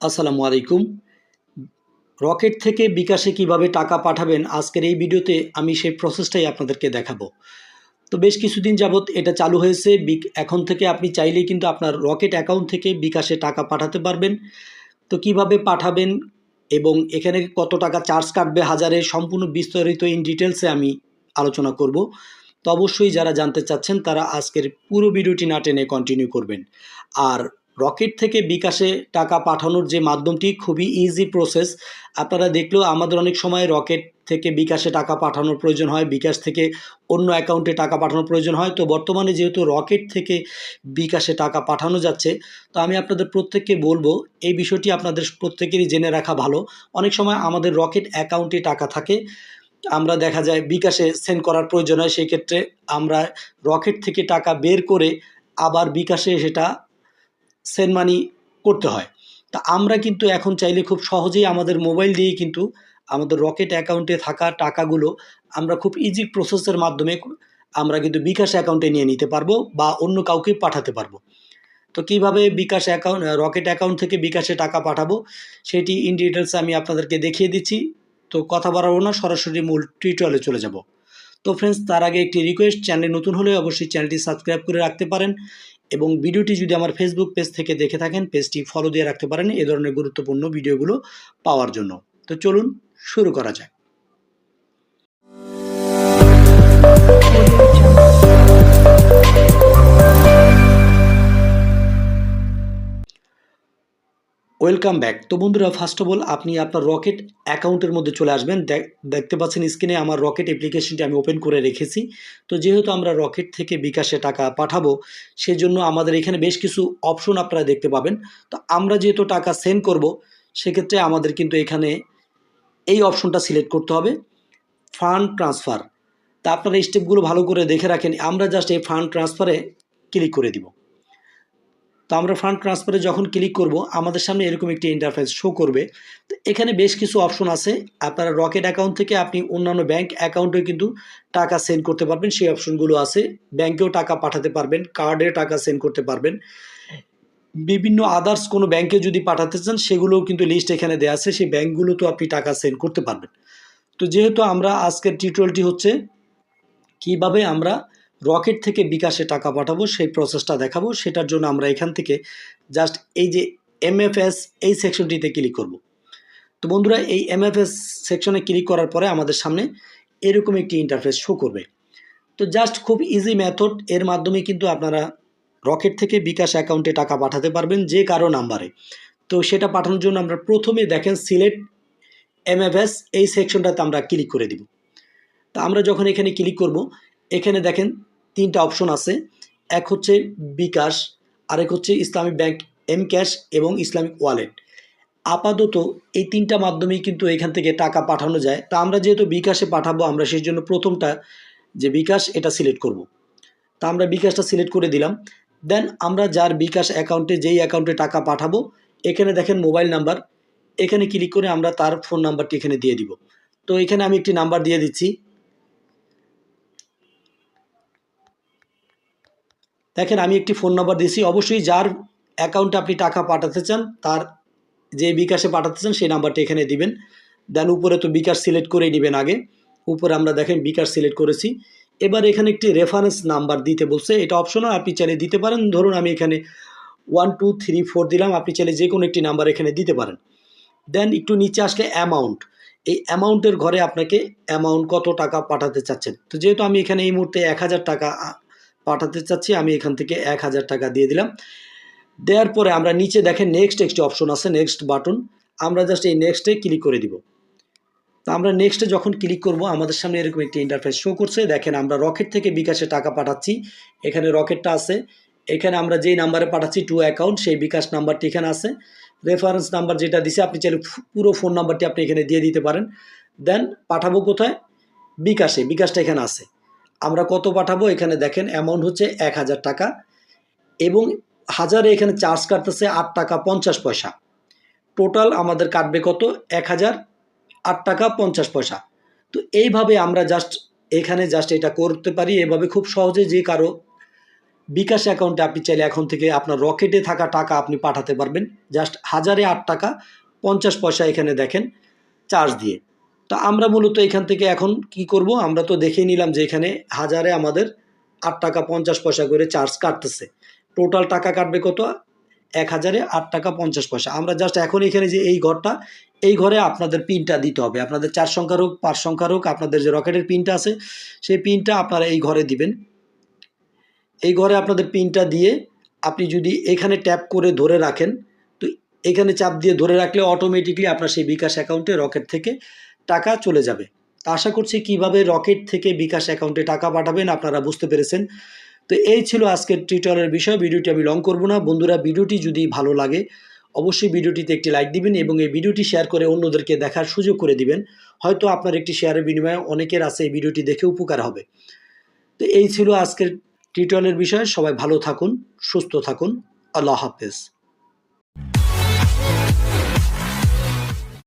আসসালামু আলাইকুম। রকেট থেকে বিকাশে কীভাবে টাকা পাঠাবেন আজকের এই ভিডিওতে আমি সেই প্রসেসটাই আপনাদেরকে দেখাবো। তো বেশ কিছুদিন যাবৎ এটা চালু হয়েছে। এখন থেকে আপনি চাইলেই কিন্তু আপনার রকেট অ্যাকাউন্ট থেকে বিকাশে টাকা পাঠাতে পারবেন। তো কীভাবে পাঠাবেন এবং এখানে কত টাকা চার্জ কাটবে হাজারে সম্পূর্ণ বিস্তারিত ইন ডিটেলসে আমি আলোচনা করব। তো অবশ্যই যারা জানতে চাচ্ছেন তারা আজকের পুরো ভিডিওটি না টেনে কন্টিনিউ করবেন। আর রকেট থেকে বিকাশে টাকা পাঠানোর যে মাধ্যমটি খুবই ইজি প্রসেস আপনারা দেখলেও আমাদের অনেক সময় রকেট থেকে বিকাশে টাকা পাঠানোর প্রয়োজন হয়, বিকাশ থেকে অন্য অ্যাকাউন্টে টাকা পাঠানোর প্রয়োজন হয়। তো বর্তমানে যেহেতু রকেট থেকে বিকাশে টাকা পাঠানো যাচ্ছে, তো আমি আপনাদের প্রত্যেককে বলব, এই বিষয়টি আপনাদের প্রত্যেকেরই জেনে রাখা ভালো। অনেক সময় আমাদের রকেট অ্যাকাউন্টে টাকা থাকে, আমরা দেখা যায় বিকাশে সেন্ড করার প্রয়োজন হয়, সেই ক্ষেত্রে আমরা রকেট থেকে টাকা বের করে আবার বিকাশে সেটা সেন্ড মানি করতে হয়। তা আমরা কিন্তু এখন চাইলে খুব সহজেই আমাদের মোবাইল দিয়েই কিন্তু আমাদের রকেট অ্যাকাউন্টে থাকা টাকাগুলো আমরা খুব ইজি প্রসেসের মাধ্যমে আমরা কিন্তু বিকাশ অ্যাকাউন্টে নিয়ে নিতে পারব বা অন্য কাউকে পাঠাতে পারব। তো কীভাবে বিকাশ অ্যাকাউন্ট রকেট অ্যাকাউন্ট থেকে বিকাশে টাকা পাঠাবো সেটি ইন ডিটেলস আমি আপনাদেরকে দেখিয়ে দিচ্ছি। তো কথা বাড়াবো না, সরাসরি মূল টিউটোরিয়ালে চলে যাব। তো ফ্রেন্ডস তার আগে একটি রিকোয়েস্ট চ্যানেল নতুন হলে অবশ্যই চ্যানেলটি সাবস্ক্রাইব করে রাখতে পারেন। এবং ভিডিওটি যদি আমার ফেসবুক পেজ থেকে দেখে থাকেন পেজটি ফলো দিয়ে রাখতে পারেন, এ ধরনের গুরুত্বপূর্ণ ভিডিওগুলো পাওয়ার জন্য। তো চলুন শুরু করা যাক। ওয়েলকাম ব্যাক তো বন্ধুরা ফার্স্ট অফ অল আপনি আপনার রকেট অ্যাকাউন্টের মধ্যে চলে আসবেন। দেখ- দেখতে পাচ্ছেন স্ক্রিনে আমার রকেট অ্যাপ্লিকেশনটি আমি ওপেন করে রেখেছি। তো যেহেতু আমরা রকেট থেকে বিকাশে টাকা পাঠাবো, সেজন্য আমাদের এখানে বেশ কিছু অপশন আপনারা দেখতে পাবেন। তো আমরা যেহেতু টাকা সেন্ড করব, সেক্ষেত্রে আমাদের কিন্তু এখানে এই অপশনটা সিলেক্ট করতে হবে ফান্ড ট্রান্সফার তা আপনারা স্টেপগুলো ভালো করে দেখে রাখেন। আমরা জাস্ট এই ফান্ড ট্রান্সফারে ক্লিক করে দিব। তো আমরা ফান্ড ট্রান্সফারে যখন ক্লিক করব, আমাদের সামনে এরকম একটি ইন্টারফেস শো করবে। তো এখানে বেশ কিছু অপশন আছে। আপনারা রকেট অ্যাকাউন্ট থেকে আপনি অন্যান্য ব্যাংক অ্যাকাউন্টেও কিন্তু টাকা সেন্ড করতে পারবেন। সেই অপশনগুলো আছে। ব্যাংকেও টাকা পাঠাতে পারবেন কার্ডে টাকা সেন্ড করতে পারবেন। বিভিন্ন আদার্স কোনো ব্যাংকে যদি পাঠাতে চান, সেগুলোও কিন্তু লিস্ট এখানে দেওয়া আছে। সেই ব্যাংকগুলোতেও আপনি টাকা সেন্ড করতে পারবেন। তো যেহেতু আমরা আজকের টিউটোরিয়ালটি হচ্ছে, কীভাবে আমরা রকেট থেকে বিকাশে টাকা পাঠাবো, সেই প্রসেসটা দেখাবো, সেটার জন্য আমরা এখান থেকে জাস্ট এই যে এমএফএস এই সেকশনটিতে ক্লিক করব। তো বন্ধুরা, এই এমএফএস সেকশনে ক্লিক করার পরে আমাদের সামনে এরকম একটি ইন্টারফেস শো করবে। তো জাস্ট খুব ইজি মেথড এর মাধ্যমে কিন্তু আপনারা রকেট থেকে বিকাশ অ্যাকাউন্টে টাকা পাঠাতে পারবেন যে কারও নাম্বারে তো সেটা পাঠানোর জন্য আমরা প্রথমে দেখেন সিলেক্ট এমএফএস এই সেকশনটাতে আমরা ক্লিক করে দিব। তা আমরা যখন এখানে ক্লিক করব, এখানে দেখেন তিনটা অপশন আছে। এক হচ্ছে বিকাশ, আরেক হচ্ছে ইসলামিক ব্যাংক এম ক্যাশ এবং ইসলামিক ওয়ালেট। আপাতত এই তিনটা মাধ্যমেই কিন্তু এখান থেকে টাকা পাঠানো যায়। তা আমরা যেহেতু বিকাশে পাঠাবো, আমরা সেই জন্য প্রথমটা যে বিকাশ, এটা সিলেক্ট করব। তা আমরা বিকাশটা সিলেক্ট করে দিলাম। দেন আমরা যার বিকাশ অ্যাকাউন্টে, যেই অ্যাকাউন্টে টাকা পাঠাবো, এখানে দেখেন মোবাইল নাম্বার। এখানে ক্লিক করে আমরা তার ফোন নাম্বারটি এখানে দিয়ে দিব। তো এখানে আমি একটি নাম্বার দিয়ে দিচ্ছি। দেখেন, আমি একটি ফোন নাম্বার দিয়েছি। অবশ্যই যার অ্যাকাউন্টে আপনি টাকা পাঠাতে চান, তার যে বিকাশে পাঠাতে চান, সেই নাম্বারটি এখানে দিবেন। দেন উপরে তো বিকাশ সিলেক্ট করেই নেবেন আগে। উপরে আমরা দেখেন, বিকাশ সিলেক্ট করেছি। এবার এখানে একটি রেফারেন্স নাম্বার দিতে বলছে। এটা অপশনাল আপনি চাইলে দিতে পারেন। ধরুন, আমি এখানে ওয়ান টু থ্রি ফোর দিলাম। আপনি চাইলে যে কোনো একটি নাম্বার এখানে দিতে পারেন। দেন একটু নিচে আসলে অ্যামাউন্ট এই অ্যামাউন্টের ঘরে আপনাকে অ্যামাউন্ট কত টাকা পাঠাতে চাচ্ছেন? তো যেহেতু আমি এখানে এই মুহূর্তে এক হাজার টাকা পাঠাতে চাচ্ছি, আমি এখান থেকে এক হাজার টাকা দিয়ে দিলাম। দেওয়ার পরে আমরা নিচে দেখেন নেক্সট একটি অপশন আছে নেক্সট বাটন আমরা জাস্ট এই নেক্সটে ক্লিক করে দিব। তো আমরা নেক্সটে যখন ক্লিক করব, আমাদের সামনে এরকম একটি ইন্টারফেস শো করছে। দেখেন আমরা রকেট থেকে বিকাশে টাকা পাঠাচ্ছি। এখানে রকেটটা আছে। এখানে আমরা যেই নাম্বারে পাঠাচ্ছি টু অ্যাকাউন্ট সেই বিকাশ নাম্বারটি এখানে আছে। রেফারেন্স নাম্বার যেটা দিছে, আপনি চাইলে পুরো ফোন নাম্বারটি আপনি এখানে দিয়ে দিতে পারেন। দেন পাঠাবো কোথায়? বিকাশে, বিকাশটা এখানে আছে। আমরা কত পাঠাবো? এখানে দেখেন অ্যামাউন্ট হচ্ছে এক হাজার টাকা এবং হাজারে এখানে চার্জ কাটতেছে আট টাকা পঞ্চাশ পয়সা। টোটাল আমাদের কাটবে কত? এক হাজার আট টাকা পঞ্চাশ পয়সা। তো এইভাবে আমরা জাস্ট এখানে জাস্ট এটা করতে পারি। এভাবে খুব সহজে যে কারও বিকাশ অ্যাকাউন্টে আপনি চাইলে এখন থেকে আপনার রকেটে থাকা টাকা আপনি পাঠাতে পারবেন। জাস্ট হাজারে আট টাকা পঞ্চাশ পয়সা এখানে দেখেন চার্জ দিয়ে। তো আমরা মূলত এখান থেকে এখন কি করব? আমরা তো দেখে নিলাম যে এখানে হাজারে আমাদের আট টাকা পঞ্চাশ পয়সা করে চার্জ কাটতেছে। টোটাল টাকা কাটবে কত? এক হাজারে আট টাকা পঞ্চাশ পয়সা। আমরা জাস্ট এখন এখানে যে এই ঘরটা, এই ঘরে আপনাদের পিনটা দিতে হবে। আপনাদের চার সংখ্যার হোক পাঁচ সংখ্যার হোক আপনাদের যে রকেটের পিনটা আছে, সেই পিনটা আপনারা এই ঘরে দিবেন। এই ঘরে আপনাদের পিনটা দিয়ে আপনি যদি এখানে ট্যাপ করে ধরে রাখেন, তো এখানে চাপ দিয়ে ধরে রাখলে অটোমেটিকলি আপনার সেই বিকাশ অ্যাকাউন্টে রকেট থেকে টাকা চলে যাবে। তা আশা করছি কীভাবে রকেট থেকে বিকাশ অ্যাকাউন্টে টাকা পাঠাবেন আপনারা বুঝতে পেরেছেন। তো এই ছিল আজকের টিউটোরিয়ালের বিষয়। ভিডিওটি আমি লং করব না। বন্ধুরা, ভিডিওটি যদি ভালো লাগে, অবশ্যই ভিডিওটিতে একটি লাইক দিবেন এবং এই ভিডিওটি শেয়ার করে অন্যদেরকে দেখার সুযোগ করে দিবেন। হয়তো আপনার একটি শেয়ারের বিনিময়ে অনেকের আছে এই ভিডিওটি দেখে উপকার হবে। তো এই ছিল আজকের টিউটোরিয়ালের বিষয়। সবাই ভালো থাকুন, সুস্থ থাকুন। আল্লাহ হাফেজ।